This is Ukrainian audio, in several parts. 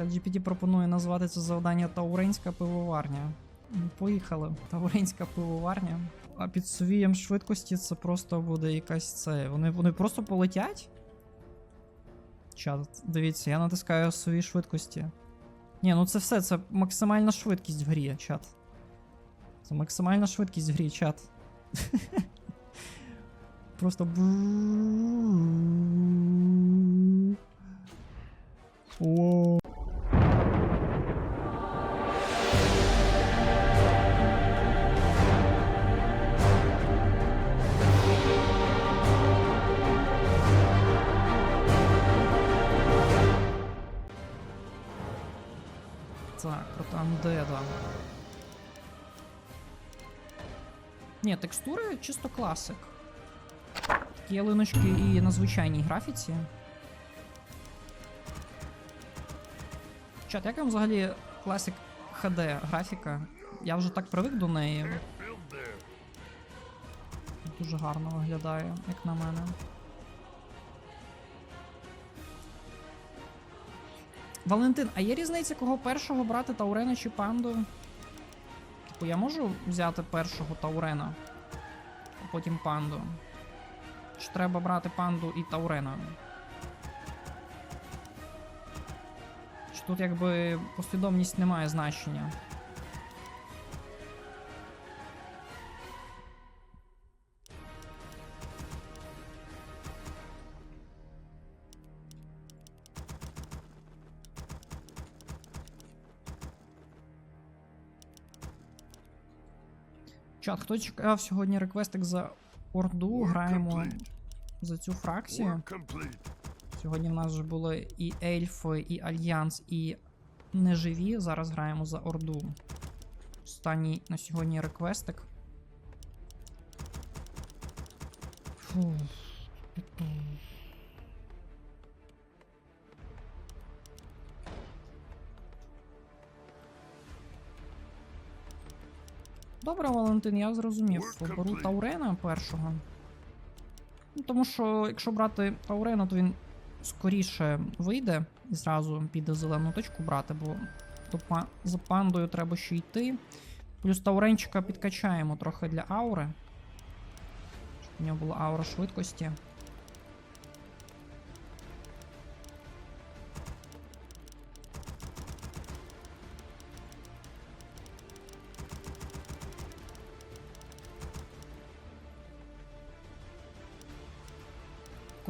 ChatGPT пропонує назвати це завдання Тауренська пивоварня. Поїхали. Тауренська пивоварня. А під сувієм швидкості це просто буде якась це. Вони, вони просто полетять? Чат, дивіться, я натискаю суві швидкості. Ні, ну це все, це максимальна швидкість в грі, чат. Це максимальна швидкість в грі, чат. Просто. Воу. Undead. Ні, текстури чисто класик. Такі ялиночки і на звичайній графіці. Чат, як вам взагалі класик HD графіка? Я вже так привик до неї. Дуже гарно виглядає, як на мене. Валентин, а є різниця, кого першого брати Таурена чи панду? Типу, я можу взяти першого Таурена, а потім панду. Чи треба брати панду і Таурена? Чи тут якби послідовність не має значення? Чат, хто чекав сьогодні реквестик за Орду? Граємо за цю фракцію. Сьогодні в нас вже були і Ельфи, і Альянс, і Неживі. Зараз граємо за Орду. Останній на сьогодні реквестик. Фу. Добре, я зрозумів. Беру Таурена першого. Ну, тому що, якщо брати Таурена, то він скоріше вийде і зразу піде зелену точку брати, бо то за пандою треба ще йти. Плюс Тауренчика підкачаємо трохи для аури. Щоб у нього була аура швидкості.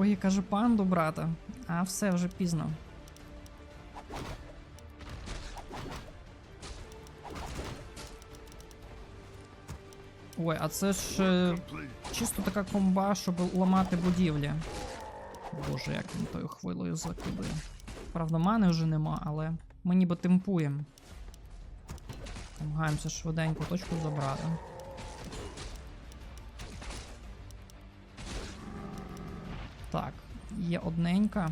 Когі каже панду брата, а все вже пізно. Ой, а це ж е, чисто така комба, щоб ламати будівлі. Боже, як він тою хвилею закидує. Правда, мани вже нема, але ми ніби темпуємо. Намагаємося швиденько точку забрати. Так, є одненька.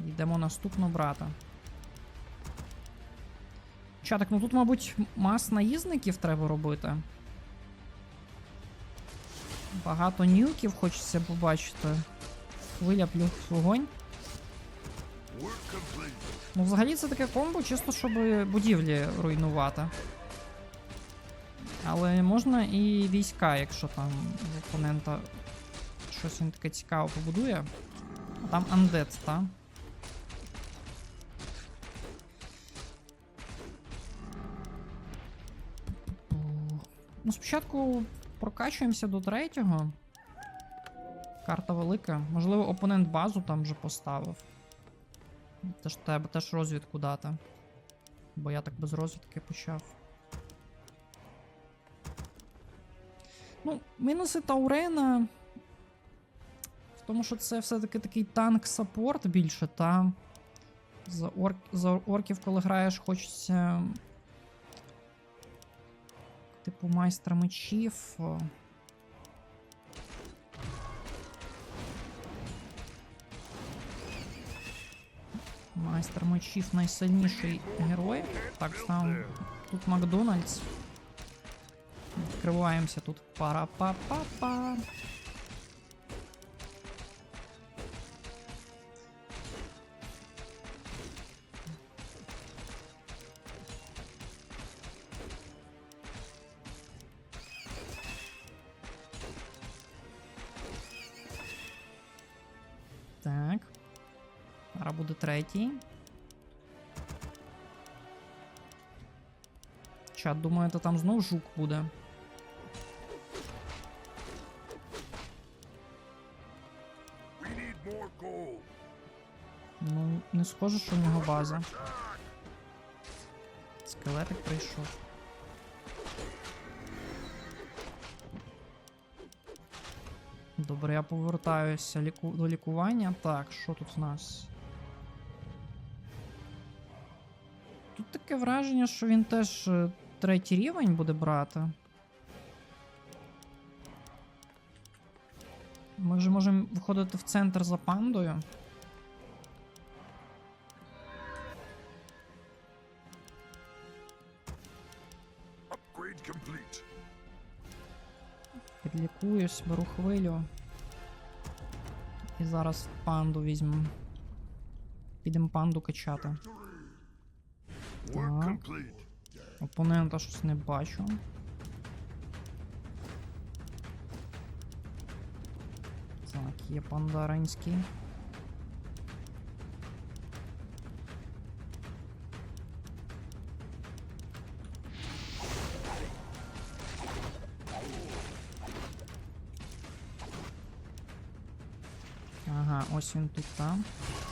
Йдемо наступну брата. Чатик, ну тут, мабуть, мас наїзників треба робити. Багато нілків хочеться побачити. Хвиля плюс вогонь. Ну, взагалі це таке комбо, чисто щоб будівлі руйнувати. Але можна і війська, якщо там опонента щось він таке цікаве побудує. А там андет, та? Ну, спочатку прокачуємося до третього. Карта велика. Можливо, опонент базу там вже поставив. Теж треба теж розвідку дати. Бо я так без розвідки почав. Ну, мінуси Таурена. Тому, що це все-таки такий танк-саппорт більше, та. За, орк... За орків, коли граєш, хочеться. Типу майстра мечів. Майстер мечів найсильніший герой. Так, там тут Макдональдс. Відкриваємося тут. Пара-па-па-па. Зараз буде третій. Чат, думаєте, там знов жук буде. Ну, не схоже, що в нього база. Скелетик прийшов. Добре, я повертаюся ліку... до лікування. Так, що тут в нас? Таке враження, що він теж е, третій рівень буде брати. Ми вже можемо виходити в центр за пандою. Підлікуюсь, беру хвилю. І зараз панду візьмемо. Підемо панду качати. Опонента щось не бачу. Так, є панда Ренський. Ага, ось він тут там. Роблю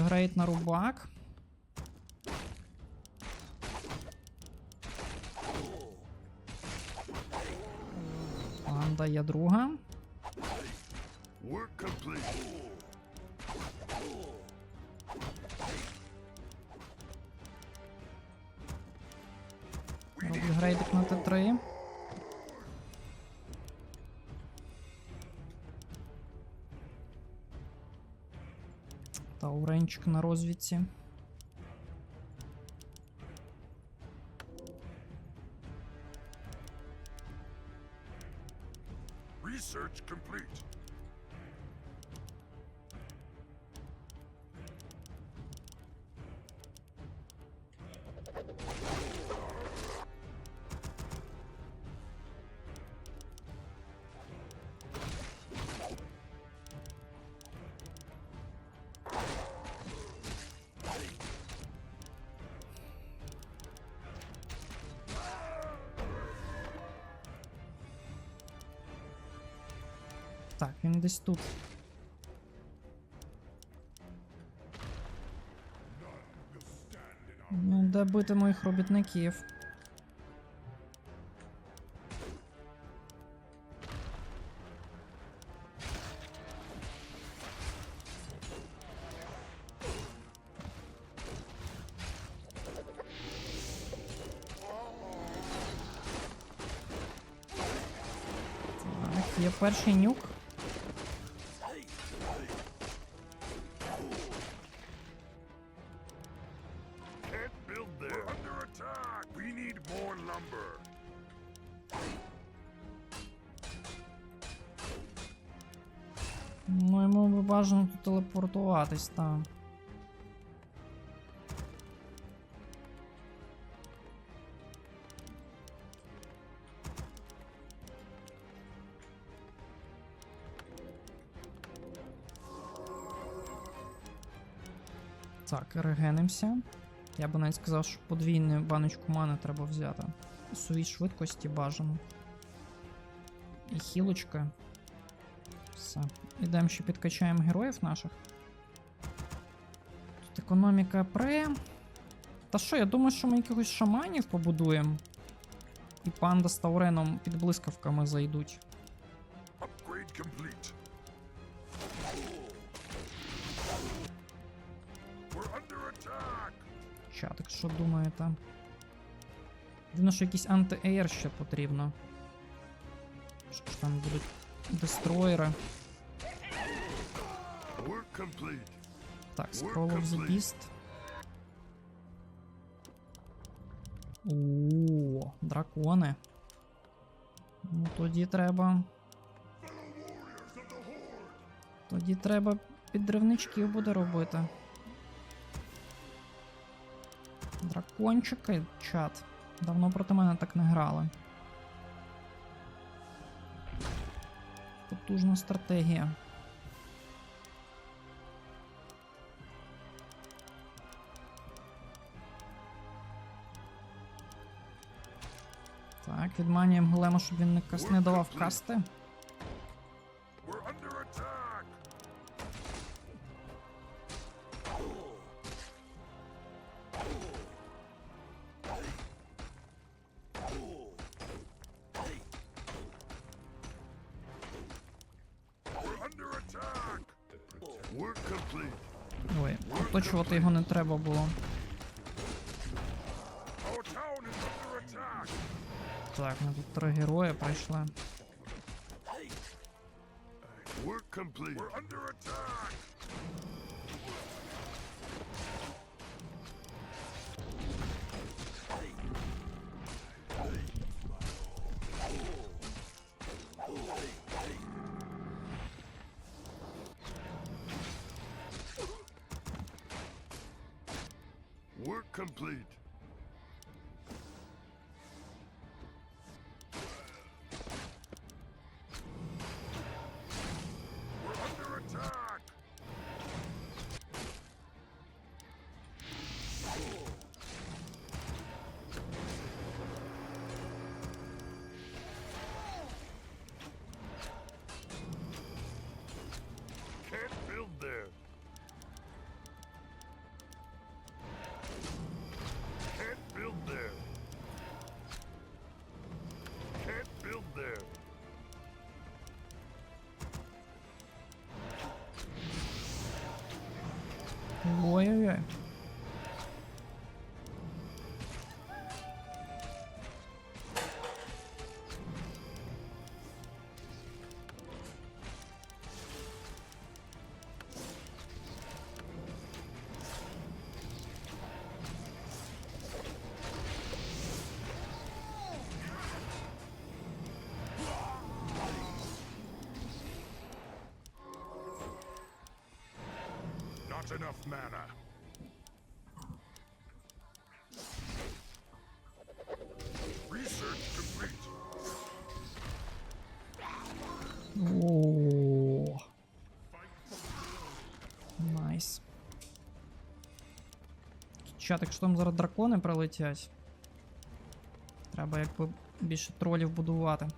грейд на рубак. Панда є друга. Work грейдик на Т3. Тауренчик на розвідці. Так, він десь тут. Ну, де бити моїх робітників? Так, є перший нюк. Ну, йому би бажано тут телепортуватись, там. Так, регенимося. Я би навіть сказав, що подвійну баночку мани треба взяти. Сувій швидкості бажано. І хілочка. Все. Ідемо ще підкачаємо героїв наших. Тут економіка пре. Та що, я думаю, що ми якихось шаманів побудуємо. І панда з Тауреном під блискавками зайдуть. Чатик, що думаєте? Дивно, що якийсь анти-ейр ще потрібно. Що ж там будуть дестроєри. Так, Scroll of the Beast. О, дракони. Ну тоді треба. Тоді треба підривничків буде робити. Дракончики, чат. Давно проти мене так не грали. Потужна стратегія. Так, відманюємо голема, щоб він не, кас... не давав касти. Ой, оточувати його не треба було. Так, ну тут три герої прийшли. Work complete. ojoj. enough mana. Чат, якщо там зараз дракони прилетять. Треба якби більше тролів будувати.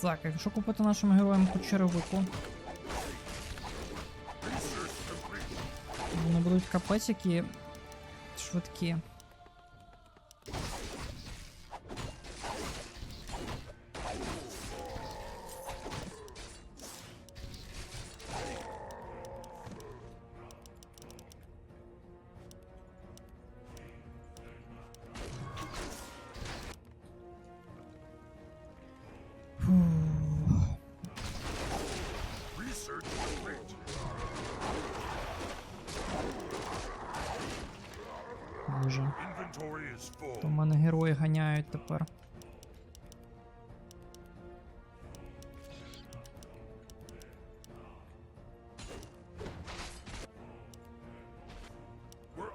Так, якщо купити нашим героям по черевику, вони будуть капець які швидкі. Ганяють тепер. We're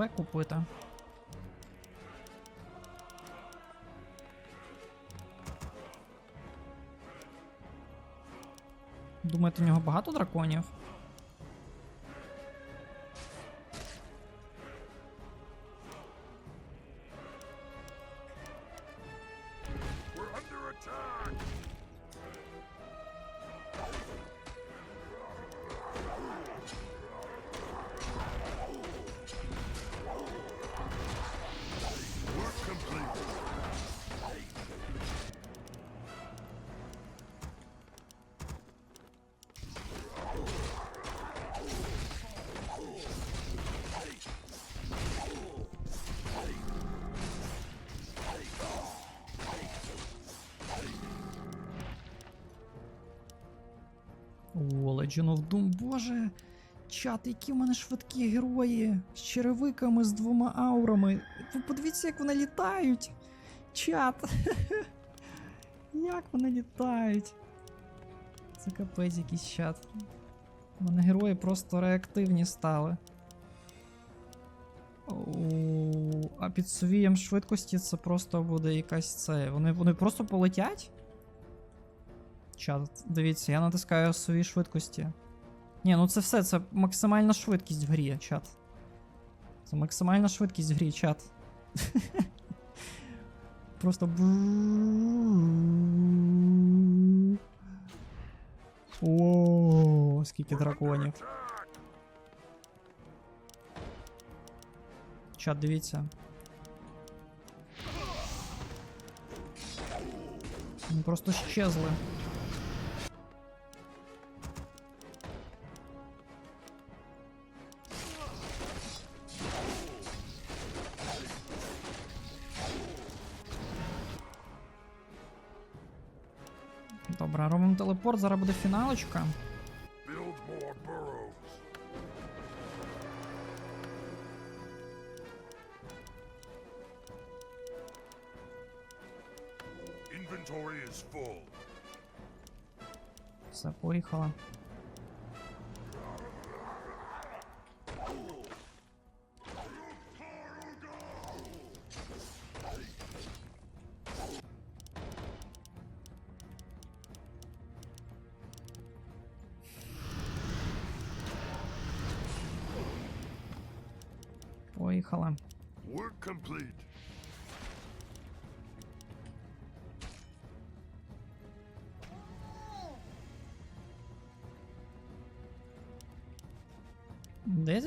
ХП купити. Думаєте, у нього багато драконів? Origin of Боже. Чат, які в мене швидкі герої з черевиками, з двома аурами. Ви подивіться, як вони літають. Чат. Як вони літають? Це капець якийсь чат. У мене герої просто реактивні стали. А під сувієм швидкості це просто буде якась це. Вони вони просто полетять? чат. Дивіться, я натискаю свої швидкості. Ні, ну це все, це максимальна швидкість в грі, чат. Це максимальна швидкість в грі, чат. Просто. О, скільки драконів. Чат, дивіться. Вони просто щезли. робимо телепорт, зараз буде фіналочка. Build more burrows. Inventory is full. Все, поїхала. Поїхала.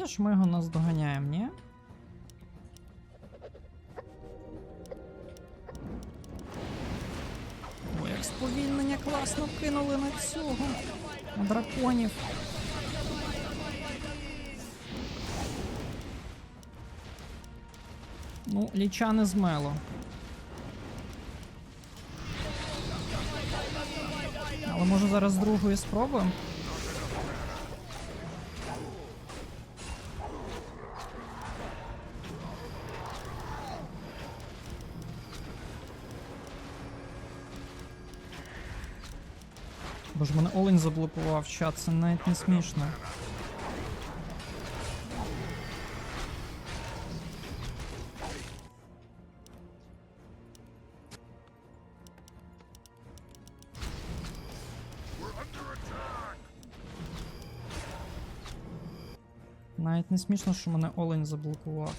Десь ж ми його наздоганяємо, ні? Ой, як сповільнення класно кинули на цього. На драконів. Ну, ліча не змело. Але може зараз з другої спробуємо? Заблокував чат, це навіть не смішно. Навіть не смішно, що мене Олень заблокував.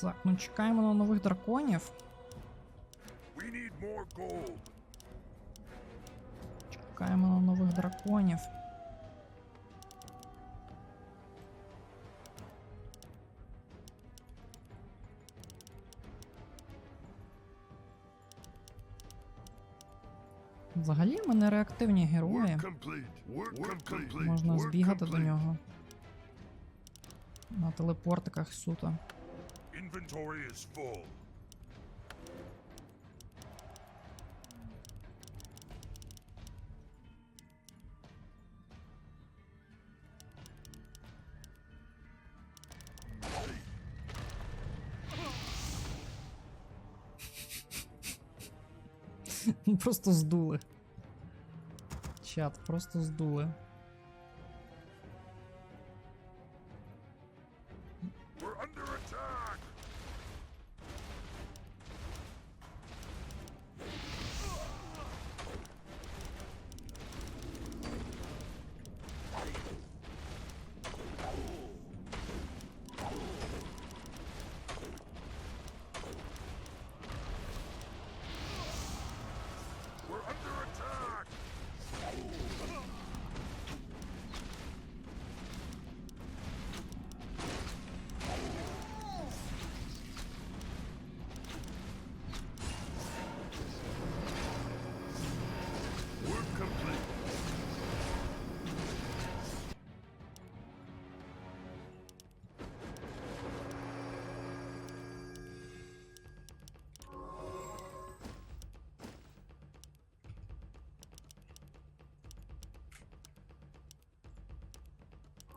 Так, ну чекаємо на нових драконів. Чекаємо на нових драконів. Взагалі в мене реактивні герої. Можна збігати до нього. На телепортиках суто. Inventory is full. Просто здули. Чат, просто здули.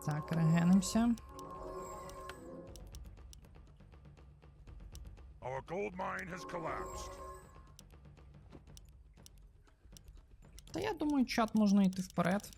Так, регенимося. Our gold mine has collapsed. Та я думаю, чат можна йти вперед.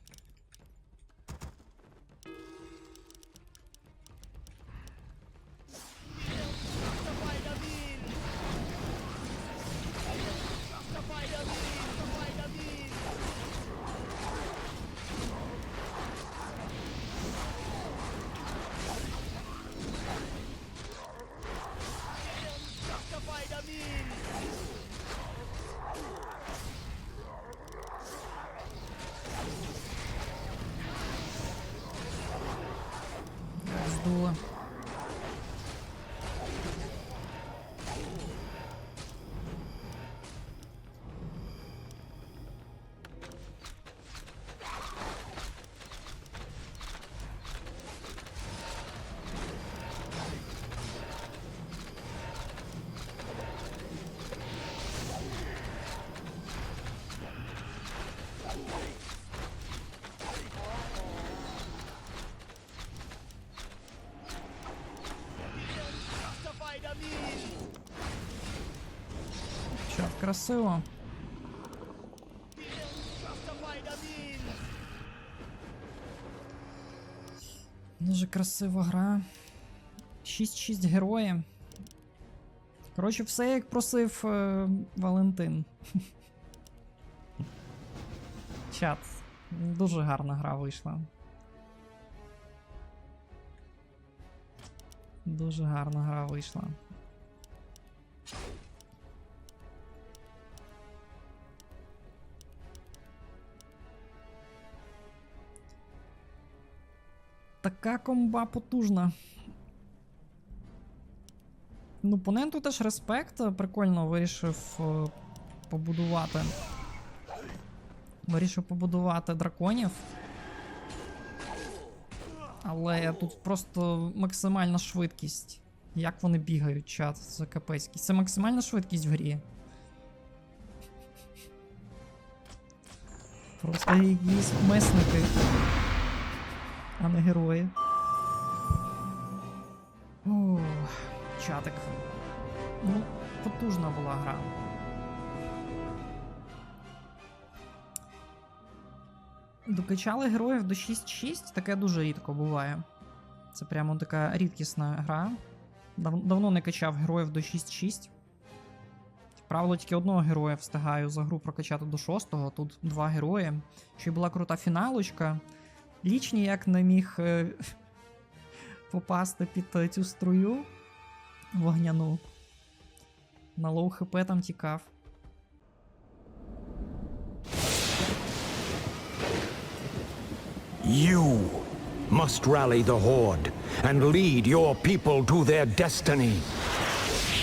Красиво. Дуже красива гра. 6-6 героїв. Коротше, все як просив е, Валентин. Чат. Дуже гарна гра вийшла. Дуже гарна гра вийшла. Така комба потужна. Ну, поненту теж респект. Прикольно вирішив е, побудувати. Вирішив побудувати драконів. Але тут просто максимальна швидкість. Як вони бігають, чат, це капецький. Це максимальна швидкість в грі. Просто якісь месники а не герої. О, чатик. Ну, потужна була гра. Докачали героїв до 6-6, таке дуже рідко буває. Це прямо така рідкісна гра. Дав- давно не качав героїв до 6-6. Правило, тільки одного героя встигаю за гру прокачати до 6-го, тут два герої. Ще й була крута фіналочка. Ліч ніяк не міг е, попасти під е, цю струю вогняну. На лоу хп там тікав. You must rally the Horde and lead your people to their destiny.